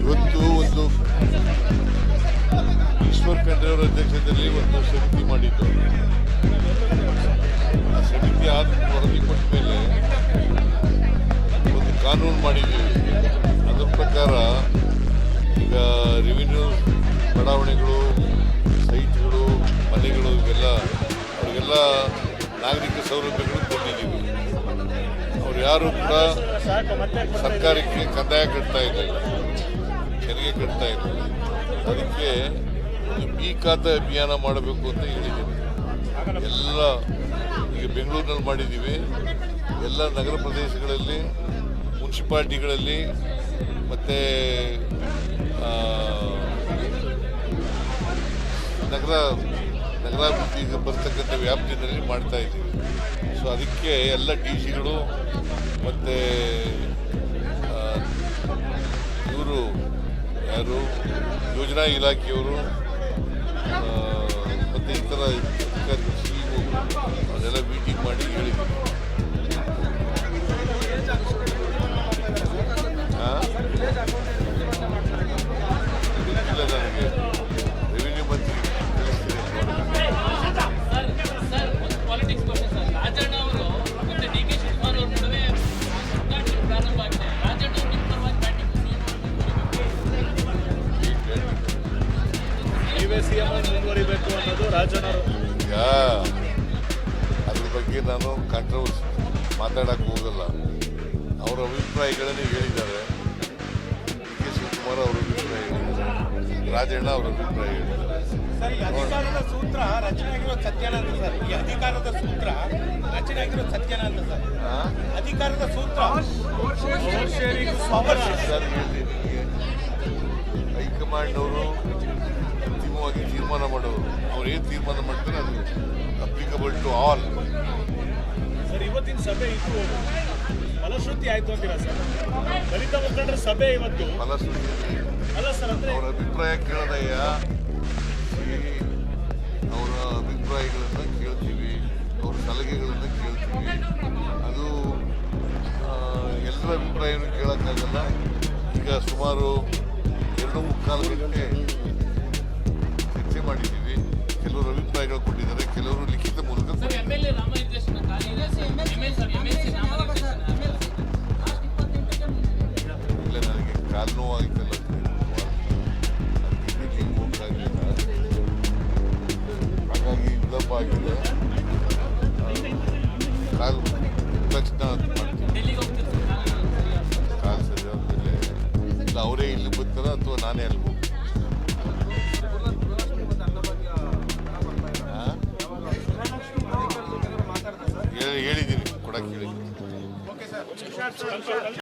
ಇವತ್ತು ಒಂದು ಈಶ್ವರ್ ಖಂಡ್ರೆ ಅವರ ಅಧ್ಯಕ್ಷತೆಯಲ್ಲಿ ಒಂದು ಸಮಿತಿ ಮಾಡಿದ್ದು. ಆ ಸಮಿತಿ ಆದ ವರದಿ ಕೊಟ್ಟ ಮೇಲೆ ಕಾನೂನು ಮಾಡಿದ್ದೀವಿ. ಅದರ ಪ್ರಕಾರ ಈಗ ರೆವಿನ್ಯೂ ಬಡಾವಣೆಗಳು ಸೈಟ್ಗಳು ಮನೆಗಳು, ಇವೆಲ್ಲ, ಅವರಿಗೆಲ್ಲ ನಾಗರಿಕ ಸೌಲಭ್ಯಗಳು ಕೊಟ್ಟಿದ್ದೀವಿ. ಅವ್ರು ಯಾರು ಕೂಡ ಸರ್ಕಾರಕ್ಕೆ ಕಂದಾಯ ಕಟ್ತಾ ಇರಲಿಲ್ಲ ತೆರಿಗೆ ಕಟ್ತಾ ಇರಲಿಲ್ಲ ಅದಕ್ಕೆ ಬಿ ಖಾತೆ ಅಭಿಯಾನ ಮಾಡಬೇಕು ಅಂತ ಹೇಳಿದ್ದೀನಿ. ಎಲ್ಲ ಈಗ ಬೆಂಗಳೂರಿನಲ್ಲಿ ಮಾಡಿದ್ದೀವಿ. ಎಲ್ಲ ನಗರ ಪ್ರದೇಶಗಳಲ್ಲಿ ಮುನ್ಸಿಪಾಲ್ಟಿಗಳಲ್ಲಿ ಮತ್ತು ನಗರ, ನಗರಾಭಿವೃದ್ಧಿಗೆ ಬರ್ತಕ್ಕಂಥ ವ್ಯಾಪ್ತಿಯಲ್ಲಿ ಮಾಡ್ತಾ ಇದ್ದೀವಿ. ಸೊ ಅದಕ್ಕೆ ಎಲ್ಲ ಡಿ ಸಿಗಳು ಮತ್ತು ಇವರು ಯಾರು, ಯೋಜನಾ ಇಲಾಖೆಯವರು ಮತ್ತು ಇತರ ನೀವೇ ಸಿಎಂ ಮುಂದುವರಿಬೇಕು ಅನ್ನೋದು ರಾಜಣ್ಣವರು ಈಗ ಅದ್ರ ಬಗ್ಗೆ ನಾನು ಕಾಂಟ್ರವರ್ಸಿ ಮಾತಾಡಕ್ಕೆ ಹೋಗಲ್ಲ. ಅವರ ಅಭಿಪ್ರಾಯಗಳನ್ನು ಹೇಳಿದ್ದಾರೆ. ಡಿ ಕೆ ಶಿವಕುಮಾರ್ ಅವರ ಅಭಿಪ್ರಾಯ ಹೇಳಿದ್ದಾರೆ. ರಾಜಣ್ಣ ಅವರ ಅಭಿಪ್ರಾಯ ಹೇಳಿದ್ದಾರೆ. ಸರ್ ಈ ಅಧಿಕಾರದ ಸೂತ್ರ ರಚನೆ ಆಗಿರೋದು ಸತ್ಯನ ಅಂತ ಸರ್. ಈ ಅಧಿಕಾರದ ಸೂತ್ರ ರಚನೆ ಆಗಿರೋದು ಸತ್ಯನ ಅಂತ ಸರ್? ಅಧಿಕಾರದ ಸೂತ್ರ. ಸರ್ ಹೇಳಿ ಸರ್ ಅವರು ಅಂತಿಮವಾಗಿ ತೀರ್ಮಾನ ಮಾಡೋರು. ಅವ್ರು ಏನು ತೀರ್ಮಾನ ಮಾಡ್ತಾರೆ ಅದು ಅಪ್ಲಿಕಬಲ್ ಟು ಆಲ್ ಸರ್ ಇವತ್ತಿನ ಸಭೆ ಇತ್ತು. ಫಲಶ್ರುತಿ ಆಯ್ತು ಅಂತೀರಾ ಸರ್? ದಲಿತ ಮುಖಂಡರ ಸಭೆ ಇವತ್ತು. ಫಲಶ್ರುತಿ ಅಲ್ಲ ಸರ್ ಅಂದ್ರೆ ಅವರ ಅಭಿಪ್ರಾಯ ಕೇಳೋದಯ್ಯ. ಅವರ ಅಭಿಪ್ರಾಯಗಳನ್ನು ಕೇಳ್ತೀವಿ. ಅವ್ರ ಸಲಹೆಗಳನ್ನು ಕೇಳ್ತೀವಿ. ಅದು ಎಲ್ಲರ ಅಭಿಪ್ರಾಯನೂ ಕೇಳೋಕ್ಕಾಗಲ್ಲ. ಈಗ ಸುಮಾರು Estamos buscando que, ಇಲ್ಲ ಅವರೇ ಇಲ್ಲಿ ಬರ್ತಾರ ಅಥವಾ ನಾನೇ ಅಲ್ಲಿ ಹೋಗ್ತೀನಿ ಹೇಳಿದ್ದೀನಿ ಕೊಡಕ್ಕೆ ಹೇಳಿದ್ದೀನಿ.